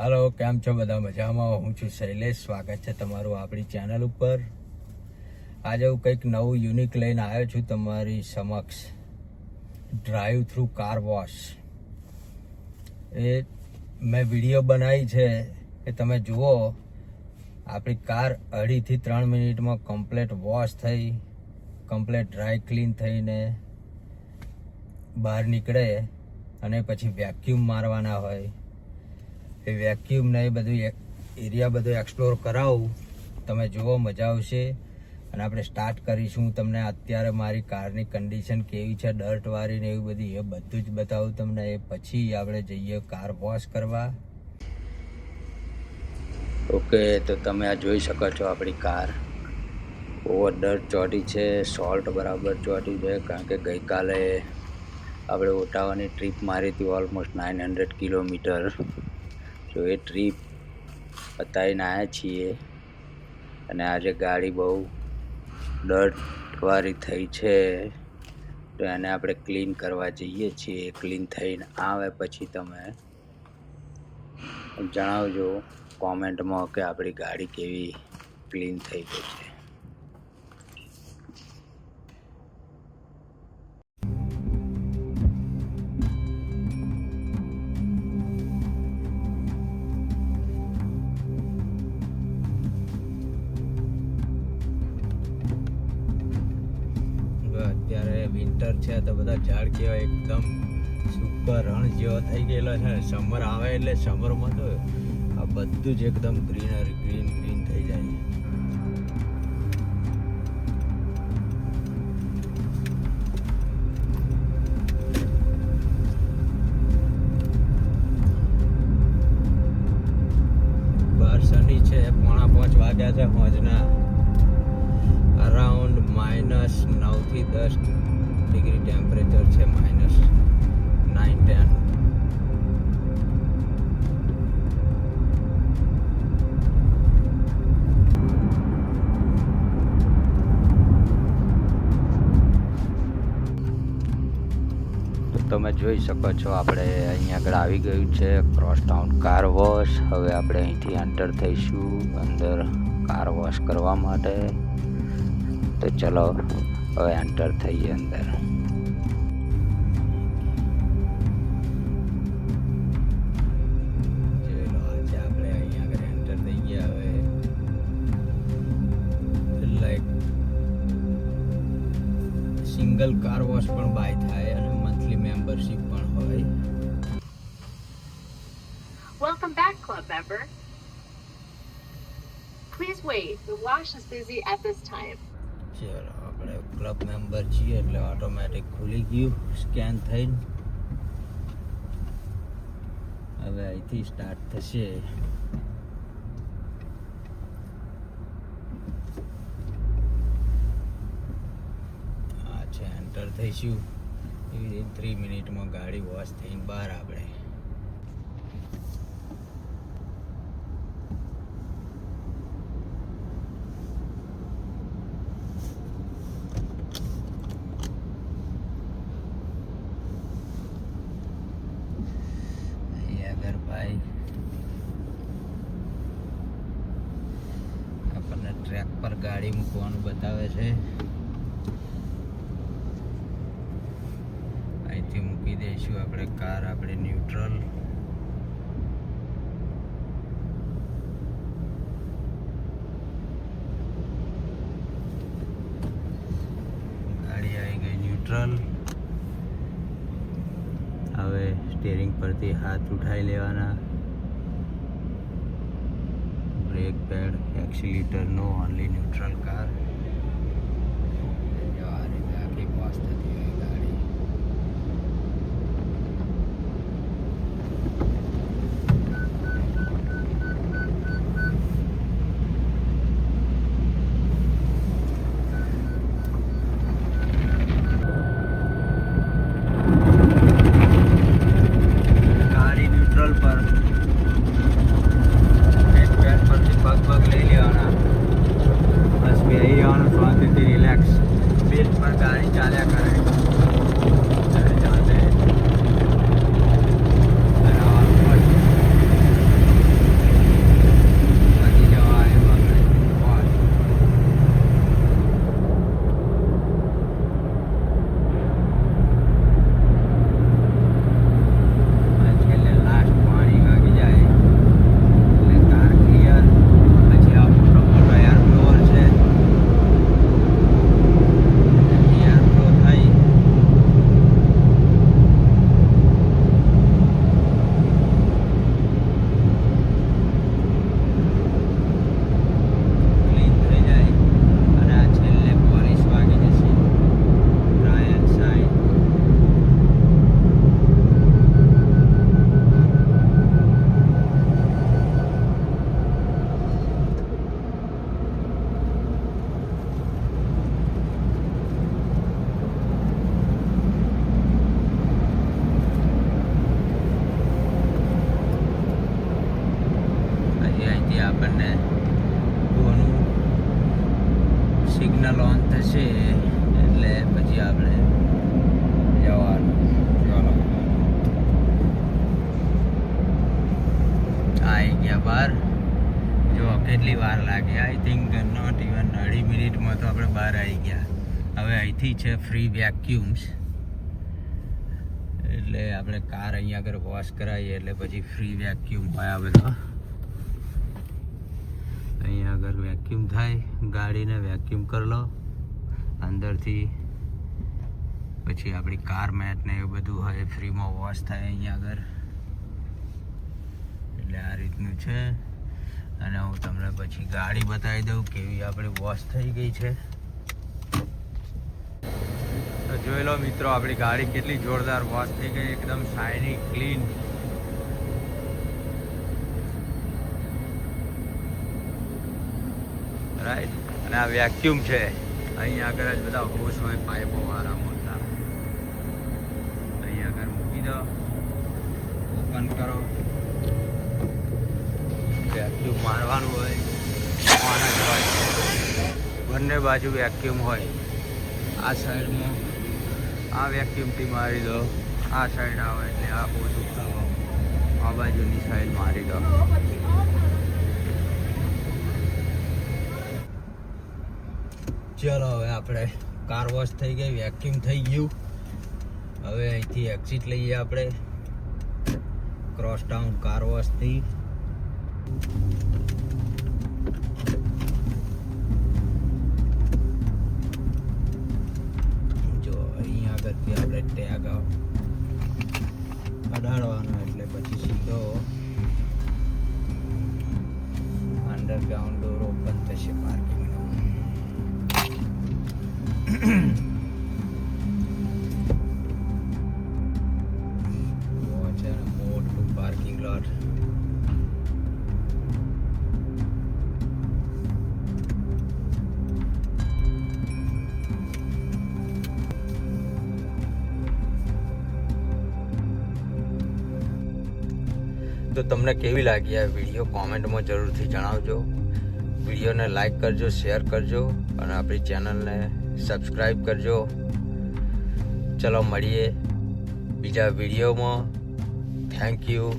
હાલો, કેમ છો બધા? મજામાં? હું છું શૈલેષ. સ્વાગત છે તમારું આપણી ચેનલ ઉપર. આજે હું કંઈક નવું યુનિક લઈને આવ્યો છું તમારી સમક્ષ. ડ્રાઈવ થ્રુ કાર વોશ એ મેં વીડિયો બનાવી છે કે તમે જુઓ, આપણી કાર અઢીથી ત્રણ મિનિટમાં કમ્પ્લેટ વોશ થઈ કમ્પ્લેટ ડ્રાય ક્લીન થઈને બહાર નીકળે અને પછી વેક્યુમ મારવાના હોય. એ વેક્યુમ ને એ બધું એરિયા બધું એક્સપ્લોર કરાવું. તમે જુઓ, મજા આવશે. અને આપણે સ્ટાર્ટ કરીશું. તમને અત્યારે મારી કારની કન્ડિશન કેવી છે ડર્ટવાળી ને એવી બધી, એ બધું જ બતાવું તમને. એ પછી આપણે જઈએ કાર વોશ કરવા. ઓકે, તો તમે આ જોઈ શકો છો આપણી કાર ઓવર ડર્ટ ચોટી છે સોલ્ટ બરાબર ચોટી છે, કારણ કે ગઈકાલે આપણે ઓટાવાની ટ્રીપ મારી હતી ઓલમોસ્ટ નાઇન હંડ્રેડ કિલોમીટર જો એ ટ્રીપ બતાવીને આવ્યા છીએ અને આજે ગાડી બહુ ડર્ટવાળી થઈ છે, તો એને આપણે ક્લીન કરવા જઈએ છીએ. ક્લીન થઈને આવે પછી તમે જણાવજો કોમેન્ટમાં કે આપણી ગાડી કેવી ક્લીન થઈ ગઈ છે. વિન્ટર છે, તો બધા ઝાડ કેવા એકદમ સુપર રણ જેવો થઈ ગયેલો છે. સમર આવે એટલે સમરમાં તો આ બધું જ એકદમ ગ્રીનરી ગ્રીન ગ્રીન થઈ જાય બાર સની છે, પોણા પાંચ વાગ્યા છે, હોજના. અરાઉન્ડ માઇનસ નવથી દસ ડિગ્રી ટેમ્પરેચર છે માઇનસ નાઇન ટેન. તમે જોઈ શકો છો, આપણે અહીંયા આગળ આવી ગયું છે ક્રોસ ટાઉન કાર વોશ હવે આપણે અહીંથી એન્ટર થઈશું, અંદર કાર વોશ કરવા માટે. તો ચલો હવે એન્ટર થઈએ અંદર સિંગલ કાર વોશ પણ બાય થાય અને મંથલી મેમ્બરશિપ પણ હોય Welcome back, club member. Please wait, the wash is busy at this time. ચલો આપણે ક્લબ મેમ્બર છીએ એટલે ઓટોમેટિક ખુલી ગયું સ્કેન થઈને. હવે અહીંથી સ્ટાર્ટ થશે. આ છે એન્ટર થઈશું. એવી રીતે થ્રી મિનિટમાં ગાડી વોશ થઈને બહાર આપણે અહીંયા આગળ ભાઈ આપણને ટ્રેક પર ગાડી મૂકવાનું બતાવે છે. અહીંથી મૂકી દઈશું આપણે કાર, આપણે ન્યુટ્રલ ગાડી આવી ગઈ ન્યુટ્રલ હવે સ્ટેરિંગ પરથી હાથ ઉઠાવી લેવાના. બ્રેક પેડ એક્સિલીટર લીટરનો ઓનલી ન્યુટ્રલ કાર જો આ રીતે આખી પાસ થતી હોય ગાડી ગાડી ન્યુટ્રલ પર એક પેડ પરથી પગ પગ લઈ લેવાના બસ બેહી જવાનું શાંતિથી રિલેક્સ બેટ પર ગાડી ચાલ્યા કરે આપણને કોનું સિગ્નલ ઓન થશે એટલે પછી આપણે જવાનું. આવી ગયા બહાર જો કેટલી વાર લાગે. આઈ થિંક નોટ ઇવન અઢી મિનિટમાં તો આપણે બહાર આવી ગયા. હવે અહીંથી છે ફ્રી વેક્યુમ્સ એટલે આપણે કાર અહીંયા આગળ વોશ કરાવીએ એટલે પછી ફ્રી વેક્યુમ હોય આ બધા અહીંયા આગળ વેક્યુમ થાય, ગાડીને વેક્યુમ કરી લો. અંદરથી પછી આપણી કાર મેટ ને બધું હોય ફ્રીમાં વોશ થાય અહીંયા આગળ. એટલે આ રીતનું છે. અને હું તમને પછી ગાડી બતાવી દઉં કેવી આપણી વોશ થઈ ગઈ છે. તો જોઈ લો મિત્રો, આપણી ગાડી કેટલી જોરદાર વોશ થઈ ગઈ, એકદમ શાઇની ક્લીન રાઈટ અને આ વેક્યુમ છે. અહીંયા આગળ જ બધા હોશ હોય, પાઇપો વાળા મોટા. અહીંયા આગળ મૂકી દો. ઓપન કરો. વેક્યુમ મારવાનું હોય ઓન જ હોય. બંને બાજુ વેક્યુમ હોય. આ સાઈડમાં આ વેક્યુમથી મારી દો. આ સાઈડ આવે એટલે આ હોશ ઉઠાવો. આ બાજુની સાઈડ મારી દો. ચલો હવે આપણે કાર વોશ થઈ ગઈ વેક્યુમ થઈ ગયું. હવે અહીંથી એક્ઝિટ લઈએ આપણે. ક્રોસ ટાઉન કાર વોશથી જો, અહીં આગળથી આપણે ટેગ અડાડવાનો એટલે પછી સીધો અંડરગ્રાઉન્ડ ડોર ઓપન થશે લોટ તો તમને કેવી લાગી આ વીડિયો? કોમેન્ટમાં જરૂરથી જણાવજો. વિડીયોને લાઈક કરજો, શેર કરજો અને આપણી ચેનલને સબસ્ક્રાઈબ કરજો. ચલો મળીએ બીજા વિડીયોમાં. Thank you